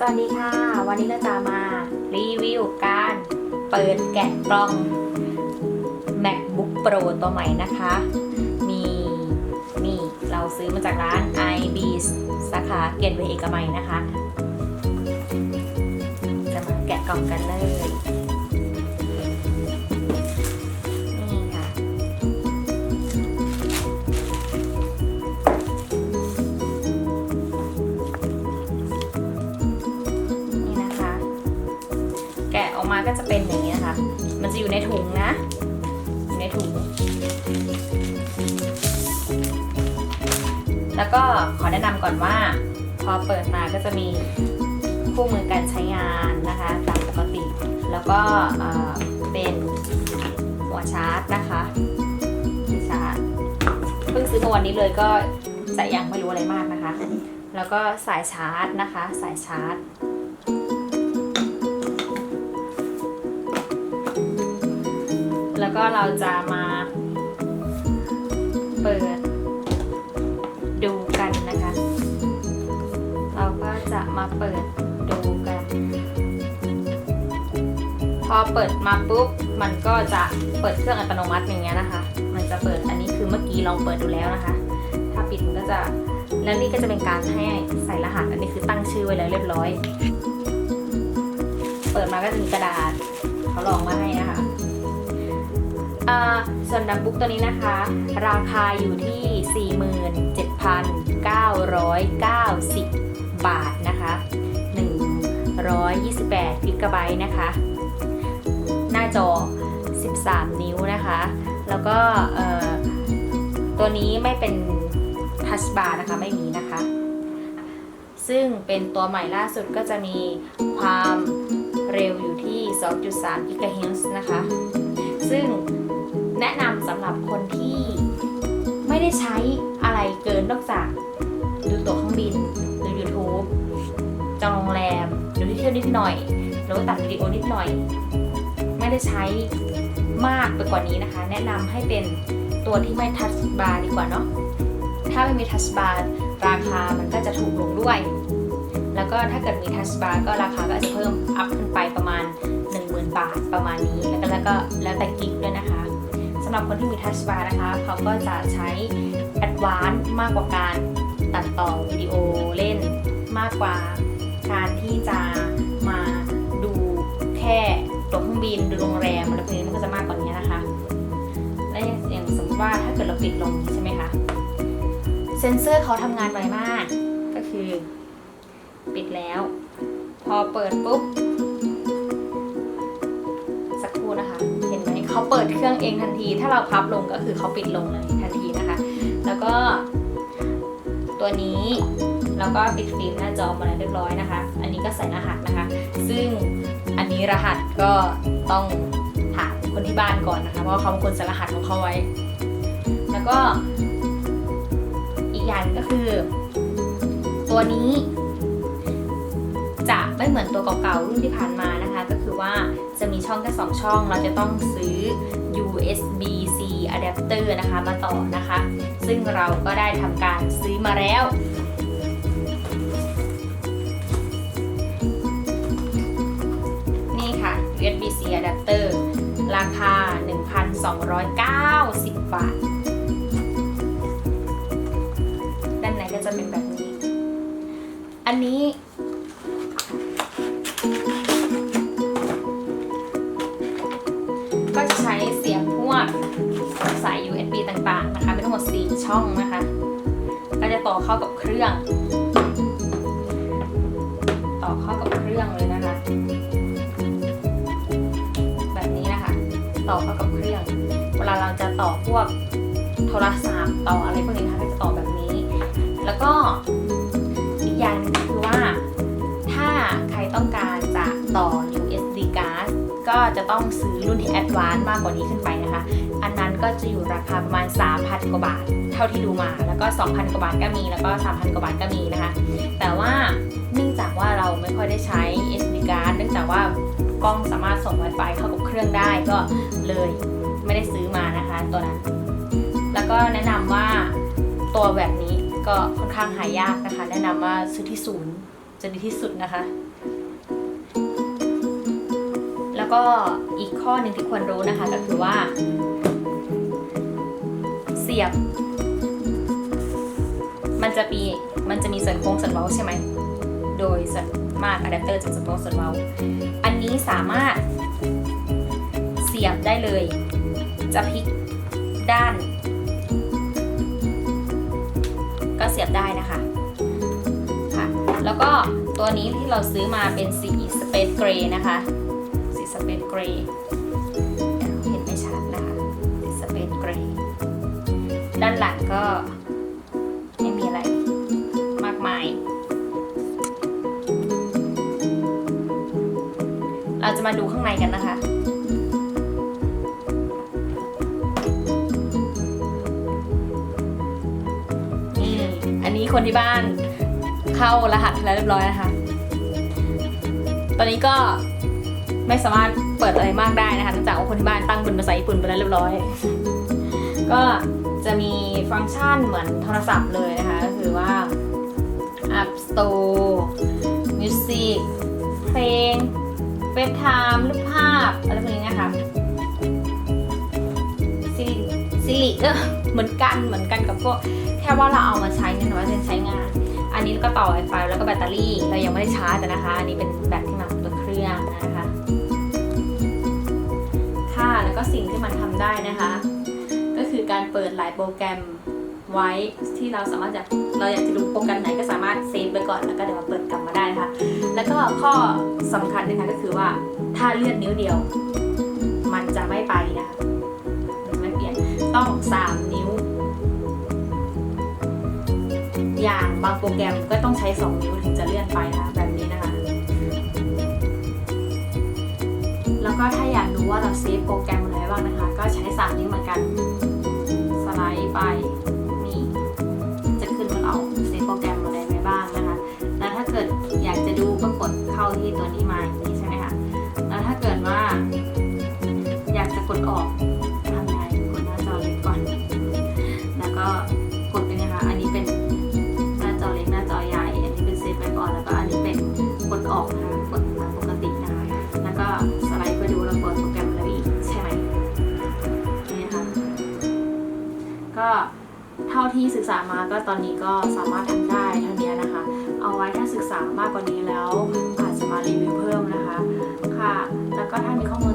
สวัสดีค่ะ วันนี้เราจะมารีวิวการเปิดแกะกล่อง MacBook Pro ตัวใหม่นะคะ มีนี่เราซื้อมาจากร้าน iB สาขาเกียรติเวเอกมัยนะคะ จะมาแกะกล่องกันเลย อกมาก็จะเป็นอย่างนี้นะคะ มันจะอยู่ในถุงนะอยู่ในถุง แล้วก็ขอแนะนำก่อนว่า พอเปิดมาก็จะมีคู่มือการใช้งานนะคะตามปกติ แล้วก็เอ่อเป็นหัวชาร์จนะคะที่ชาร์จเพิ่งซื้อมาวันนี้เลยก็จะยังไม่รู้อะไรมากนะคะ แล้วก็สายชาร์จนะคะ สายชาร์จ ก็เราจะมาเปิดดูกันนะคะ เราก็จะมาเปิดดูกัน พอเปิดมาปุ๊บ มันก็จะเปิดเครื่องอัตโนมัติอย่างเงี้ยนะคะ มันจะเปิด อันนี้คือเมื่อกี้ลองเปิดดูแล้วนะคะ ถ้าปิดมันก็จะ แล้วนี่ก็จะเป็นการให้ใส่รหัส อันนี้คือตั้งชื่อไว้แล้วเรียบร้อย เปิดมาก็จะมีกระดาษเขาลองมาให้นะคะ ส่วนดัมบุ๊กตัวนี้นะคะ ราคาอยู่ที่ 47,990 บาทนะคะ128กิกะไบต์นะคะ หน้าจอ 13 นิ้วนะคะ แล้วก็ตัวนี้ไม่เป็นทัชบาร์นะคะไม่มีนะคะ ซึ่งเป็นตัวใหม่ล่าสุดก็จะมีความเร็วอยู่ที่ 2.3 GHz นะคะ ซึ่ง แนะนำสำหรับคนที่ไม่ได้ใช้อะไรเกินนอกจากดูตั๋วเครื่องบินหรือ YouTube จองโรงแรมหรือที่เที่ยวนิดหน่อยหรือว่าตัดวิดีโอนิดหน่อย ไม่ได้ใช้มากไปกว่านี้นะคะ แนะนำให้เป็นตัวที่ไม่ทัชบาร์ดีกว่าเนาะถ้าไม่มีทัชบาร์ราคามันก็จะถูกลงด้วย แล้วก็ถ้าเกิดมีทัชบาร์ก็ราคาก็จะเพิ่มอัพขึ้นไปประมาณ 10,000 บาทประมาณนี้ แล้วก็แล้วก็แล้วแต่กิกด้วยนะคะำหรับคนที่มีทัชบาร์นะคะ เขาก็จะใช้แอดวานซ์มากกว่าการตัดต่อวิดีโอเล่นมากกว่าการที่จะมาดูแค่ตั๋วเครื่องบินดูโรงแรมอะไรพวกนี้มันก็จะมากกว่านี้นะคะ และอย่างอย่างสมมติว่าถ้าเกิดเราปิดลงใช่ไหมคะเซนเซอร์เขาทำงานไวมาก ก็คือ ปิดแล้ว พอเปิดปุ๊บ เครื่องเองทันที ถ้าเราพับลงก็คือเขาปิดลงเลยทันทีนะคะ แล้วก็ตัวนี้แล้วก็ปิดฟิล์มหน้าจอมาแล้วเรียบร้อยนะคะ อันนี้ก็ใส่รหัสนะคะ ซึ่งอันนี้รหัสก็ต้องถามคนที่บ้านก่อนนะคะ เพราะเขาเป็นคนใส่รหัสของเขาไว้ แล้วก็อีกอย่างก็คือ ตัวนี้ จะไม่เหมือนตัวเก่าๆรุ่นที่ผ่านมานะคะ ก็คือว่าจะมีช่องแค่2ช่อง เราจะต้องซื้อ USB-C adapter นะคะมาต่อนะคะ ซึ่งเราก็ได้ทำการซื้อมาแล้วนี่ค่ะ USB-C adapter ราคา 1,290 บาท ด้านในก็จะเป็นแบบนี้ อันนี้ ก็จะใช้เสียงพวกสาย USB ต่างๆนะคะเป็นทั้งหมด 4 ช่องนะคะ ก็จะต่อเข้ากับเครื่อง ต่อเข้ากับเครื่องเลยนะคะ แบบนี้นะคะ ต่อเข้ากับเครื่อง เวลาเราจะต่อพวกโทรศัพท์ต่ออะไรพวกนี้นะคะก็จะต่อแบบนี้ แล้วก็ จะต้องซื้อรุ่นที่ Advanced มากกว่านี้ขึ้นไปนะคะ อันนั้นก็จะอยู่ราคาประมาณ 3,000 กว่าบาท เท่าที่ดูมา แล้วก็ 2,000 กว่าบาทก็มี แล้วก็ 3,000 กว่าบาทก็มีนะคะ แต่ว่าเนื่องจากว่าเราไม่ค่อยได้ใช้ SD card เนื่องจากว่ากล้องสามารถส่ง Wi-Fi เข้ากับเครื่องได้ก็เลยไม่ได้ซื้อมานะคะตัวนั้น แล้วก็แนะนำว่าตัวแบบนี้ก็ค่อนข้างหายากนะคะ แนะนำว่าซื้อที่ศูนย์จะดีที่สุดนะคะ แล้วก็อีกข้อหนึ่งที่ควรรู้นะคะก็คือว่า เสียบ มันจะมีมันจะมีส่วนโค้งส่วนเว้าใช่ไหม โดยส่วนมากอะแดปเตอร์จะส่วนโค้งส่วนเว้า อันนี้สามารถเสียบได้เลย จะพลิกด้าน ก็เสียบได้นะคะค่ะแล้วก็ตัวนี้ที่เราซื้อมาเป็นสีสเปซเกรย์นะคะ สเปซเกรย์เห็นไม่ชัดนะคะสีสเปซเกรย์ด้านหลังก็ไม่มีอะไรมากมาย เราจะมาดูข้างในกันนะคะอันนี้คนที่บ้านเข้ารหัสแล้วเรียบร้อยนะคะ ตอนนี้ก็ ไม่สามารถเปิดอะไรมากได้นะคะเนื่องจากว่าคนที่บ้านตั้งเป็นภาษาญี่ปุ่นไปแล้วเรียบร้อย ก็จะมีฟังก์ชันเหมือนโทรศัพท์เลยนะคะ ก็คือว่า App Store Music เพลง FaceTime รูปภาพอะไรพวกนี้นะคะซิลิซิลิก็เหมือนกันเหมือนกันกับพวกแค่ว่าเราเอามาใช้เงินว่าจะใช้งาน อันนี้ก็ต่อ Wi-Fi แล้วก็แบตเตอรี่ เรายังไม่ได้ชาร์จนะคะ อันนี้เป็นแบตที่มาบตัวเครื่องนะคะ ก็สิ่งที่มันทำได้นะคะ ก็คือการเปิดหลายโปรแกรมไว้ที่เราสามารถจะเราอยากจะดูโปรแกรมไหนก็สามารถเซฟไว้ก่อนแล้วก็เดี๋ยวมาเปิดกลับมาได้นะคะ แล้วก็ข้อสำคัญนะคะก็คือว่าถ้าเลื่อนนิ้วเดียว มันจะไม่ไปนะคะมันจะไม่เปลี่ยนต้อง 3 นิ้ว อย่างบางโปรแกรมก็ต้องใช้ 2 นิ้วถึงจะเลื่อนไปนะคะแบบนี้นะคะ ก็ถ้าอยากรู้ว่าเราเซฟโปรแกรมอะไรบ้างนะคะ ก็ใช้3นิ้วเหมือนกัน สไลด์ไป ท่าที่ศึกษามาก็ตอนนี้ก็สามารถทำได้เท่านี้นะคะ เอาไว้ถ้าศึกษามากกว่านี้แล้วอาจจะมารีวิวเพิ่มนะคะ ค่ะ แล้วก็ถ้ามีข้อมูล